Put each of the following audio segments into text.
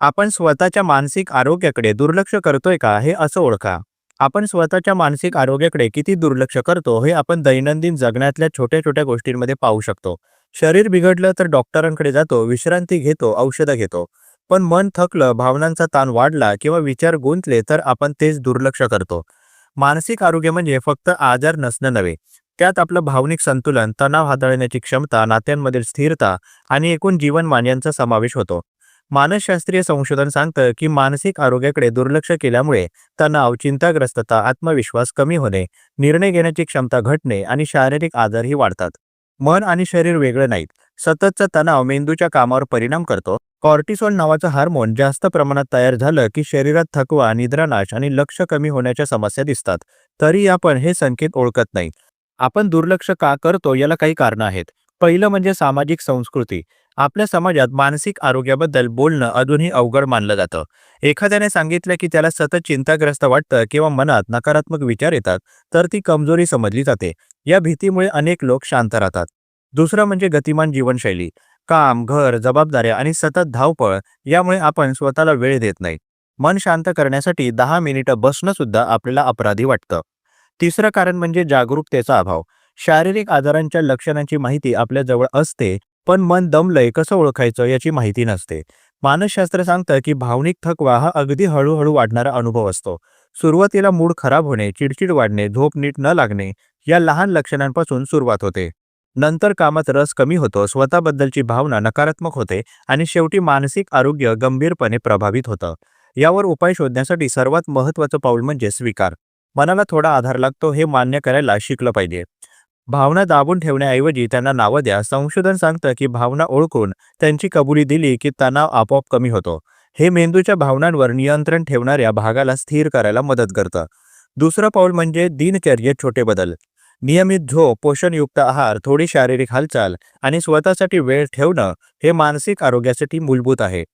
आपण स्वतःच्या मानसिक आरोग्याकडे दुर्लक्ष करतोय का हे असं ओळखा. आपण स्वतःच्या मानसिक आरोग्याकडे किती दुर्लक्ष करतो हे आपण दैनंदिन जगण्यातल्या छोट्या छोट्या गोष्टींमध्ये पाहू शकतो. शरीर बिघडलं तर डॉक्टरांकडे जातो विश्रांती घेतो औषधं घेतो. पण मन थकलं भावनांचा ताण वाढला किंवा विचार गुंतले तर आपण तेच दुर्लक्ष करतो. मानसिक आरोग्य म्हणजे फक्त आजार नसणं नव्हे. त्यात आपलं भावनिक संतुलन तणाव हाताळण्याची क्षमता नात्यांमधील स्थिरता आणि एकूण जीवनमान यांचा समावेश होतो. मानसशास्त्रीय संशोधन सांगतं की मानसिक आरोग्याकडे दुर्लक्ष केल्यामुळे तणाव चिंताग्रस्तता आत्मविश्वास कमी होणे निर्णय घेण्याची क्षमता घटणे आणि शारीरिक आजारही वाढतात. मन आणि शरीर वेगळं नाहीत. सततचा तणाव मेंदूच्या कामावर परिणाम करतो. कॉर्टिसोल नावाचं हार्मोन जास्त प्रमाणात तयार झालं की शरीरात थकवा निद्रानाश आणि लक्ष कमी होण्याच्या समस्या दिसतात. तरी आपण हे संकेत ओळखत नाही. आपण दुर्लक्ष का करतो याला काही कारणं आहेत. पहिलं म्हणजे सामाजिक संस्कृती. आपल्या समाजात मानसिक आरोग्याबद्दल बोलणं अजूनही अवघड मानलं जातं. एखाद्याने सांगितलं की त्याला सतत चिंताग्रस्त वाटतं किंवा मनात नकारात्मक विचार येतात तर ती कमजोरी समजली जाते. या भीतीमुळे अनेक लोक शांत राहतात. दुसरं म्हणजे गतिमान जीवनशैली. काम घर जबाबदाऱ्या आणि सतत धावपळ यामुळे आपण स्वतःला वेळ देत नाही. मन शांत करण्यासाठी दहा मिनिटं बसणं सुद्धा आपल्याला अपराधी वाटतं. तिसरं कारण म्हणजे जागरूकतेचा अभाव. शारीरिक आजारांच्या लक्षणांची माहिती आपल्या जवळ असते पण मन दमलंय कसं ओळखायचं याची माहिती नसते. मानसशास्त्र सांगतं की भावनिक थकवा हा अगदी हळूहळू वाढणारा अनुभव असतो. सुरुवातीला मूड खराब होणे चिडचिड वाढणे झोप नीट न लागणे या लहान लक्षणांपासून सुरुवात होते. नंतर कामात रस कमी होतो स्वतःबद्दलची भावना नकारात्मक होते आणि शेवटी मानसिक आरोग्य गंभीरपणे प्रभावित होतं. यावर उपाय शोधण्यासाठी सर्वात महत्त्वाचं पाऊल म्हणजे स्वीकार. मनाला थोडा आधार लागतो हे मान्य करायला शिकलं पाहिजे. भावना दाबून ठेवण्याऐवजी त्यांना नावं द्या. संशोधन सांगतं की भावना ओळखून त्यांची कबुली दिली की तणाव आपोआप कमी होतो. हे मेंदूच्या भावनांवर नियंत्रण ठेवणाऱ्या भागाला स्थिर करायला मदत करतं. दुसरं पाऊल म्हणजे दिनचर्येत छोटे बदल. नियमित झोप पोषणयुक्त आहार थोडी शारीरिक हालचाल आणि स्वतःसाठी वेळ ठेवणं हे मानसिक आरोग्यासाठी मूलभूत आहे.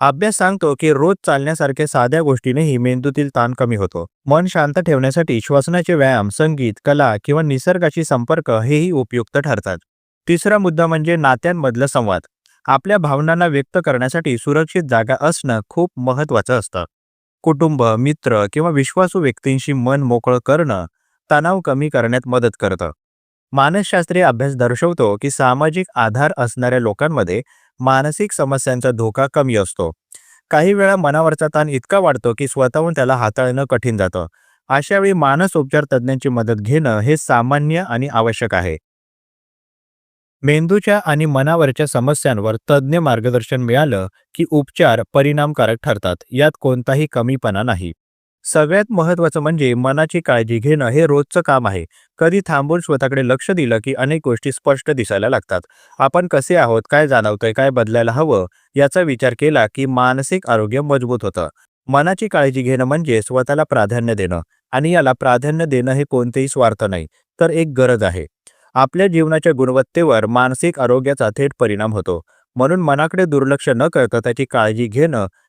अभ्यास सांगतो की रोज चालण्यासारख्या साध्या गोष्टीनेही मेंदूतील ताण कमी होतो. मन शांत ठेवण्यासाठी श्वसनाचे व्यायाम संगीत कला किंवा निसर्गाशी संपर्क हेही उपयुक्त ठरतात. तिसरा मुद्दा म्हणजे नात्यांमधलं संवाद. आपल्या भावनांना व्यक्त करण्यासाठी सुरक्षित जागा असणं खूप महत्वाचं असतं. कुटुंब मित्र किंवा विश्वासू व्यक्तींशी मन मोकळं करणं तणाव कमी करण्यात मदत करतं. मानसशास्त्रीय अभ्यास दर्शवतो की सामाजिक आधार असणाऱ्या लोकांमध्ये मानसिक समस्यांचा धोका कमी असतो. काही वेळा मनावरचा ताण इतका वाढतो की स्वतःहून त्याला हाताळणं कठीण जातं. अशा वेळी मानस उपचार तज्ज्ञांची मदत घेणं हे सामान्य आणि आवश्यक आहे. मेंदूच्या आणि मनावरच्या समस्यांवर तज्ज्ञ मार्गदर्शन मिळालं की उपचार परिणामकारक ठरतात. यात कोणताही कमीपणा नाही. सगळ्यात महत्वाचं म्हणजे मनाची काळजी घेणं हे रोजचं काम आहे. कधी थांबून स्वतःकडे लक्ष दिलं की अनेक गोष्टी स्पष्ट दिसायला लागतात. आपण कसे आहोत काय जाणवतंय काय बदलायला हवं याचा विचार केला की मानसिक आरोग्य मजबूत होतं. मनाची काळजी घेणं म्हणजे स्वतःला प्राधान्य देणं आणि याला प्राधान्य देणं हे कोणतेही स्वार्थ नाही तर एक गरज आहे. आपल्या जीवनाच्या गुणवत्तेवर मानसिक आरोग्याचा थेट परिणाम होतो. म्हणून मनाकडे दुर्लक्ष न करता त्याची काळजी घेणं